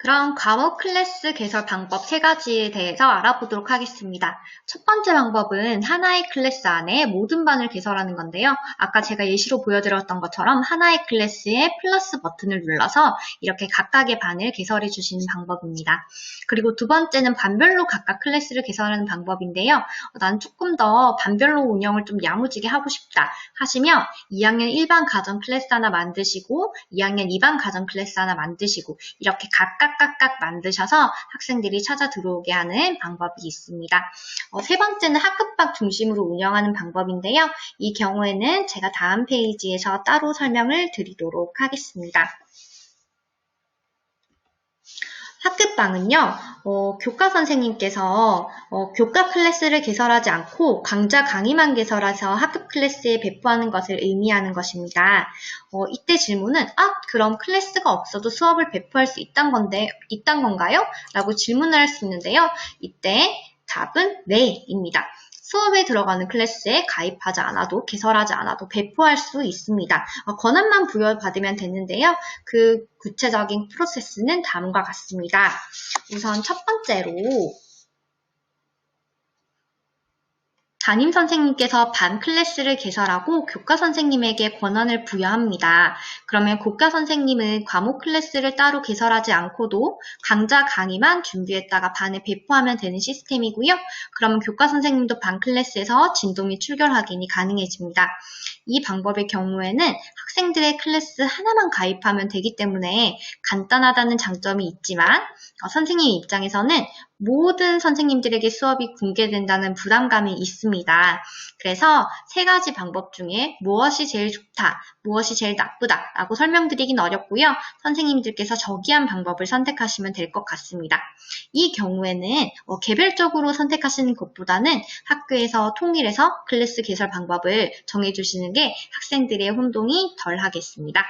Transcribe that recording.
그럼 과목 클래스 개설 방법 세 가지에 대해서 알아보도록 하겠습니다. 첫 번째 방법은 하나의 클래스 안에 모든 반을 개설하는 건데요. 아까 제가 예시로 보여드렸던 것처럼 하나의 클래스에 플러스 버튼을 눌러서 이렇게 각각의 반을 개설해 주시는 방법입니다. 그리고 두 번째는 반별로 각각 클래스를 개설하는 방법인데요. 난 조금 더 반별로 운영을 좀 야무지게 하고 싶다 하시면 2학년 1반 가정 클래스 하나 만드시고 2학년 2반 가정 클래스 하나 만드시고 이렇게 각각 각각 만드셔서 학생들이 찾아 들어오게 하는 방법이 있습니다. 어, 세 번째는 학급방 중심으로 운영하는 방법인데요. 이 경우에는 제가 다음 페이지에서 따로 설명을 드리도록 하겠습니다. 학급방은요, 어, 교과 선생님께서 어, 교과 클래스를 개설하지 않고 강좌 강의만 개설해서 학급 클래스에 배포하는 것을 의미하는 것입니다. 어, 이때 질문은 아 그럼 클래스가 없어도 수업을 배포할 수 있단 건데 있단 건가요? 라고 질문을 할 수 있는데요. 이때 답은 네입니다. 수업에 들어가는 클래스에 가입하지 않아도 개설하지 않아도 배포할 수 있습니다. 어, 권한만 부여받으면 되는데요. 그 구체적인 프로세스는 다음과 같습니다. 우선 첫 번째로 담임 선생님께서 반 클래스를 개설하고 교과 선생님에게 권한을 부여합니다. 그러면 교과 선생님은 과목 클래스를 따로 개설하지 않고도 강좌 강의만 준비했다가 반에 배포하면 되는 시스템이고요. 그러면 교과 선생님도 반 클래스에서 진도 및 출결 확인이 가능해집니다. 이 방법의 경우에는 학생들의 클래스 하나만 가입하면 되기 때문에 간단하다는 장점이 있지만 어, 선생님 입장에서는 모든 선생님들에게 수업이 공개된다는 부담감이 있습니다. 그래서 세 가지 방법 중에 무엇이 제일 좋다, 무엇이 제일 나쁘다 라고 설명드리긴 어렵고요. 선생님들께서 저기한 방법을 선택하시면 될 것 같습니다. 이 경우에는 어, 개별적으로 선택하시는 것보다는 학교에서 통일해서 클래스 개설 방법을 정해주시는 게 학생들의 혼동이 덜 하겠습니다.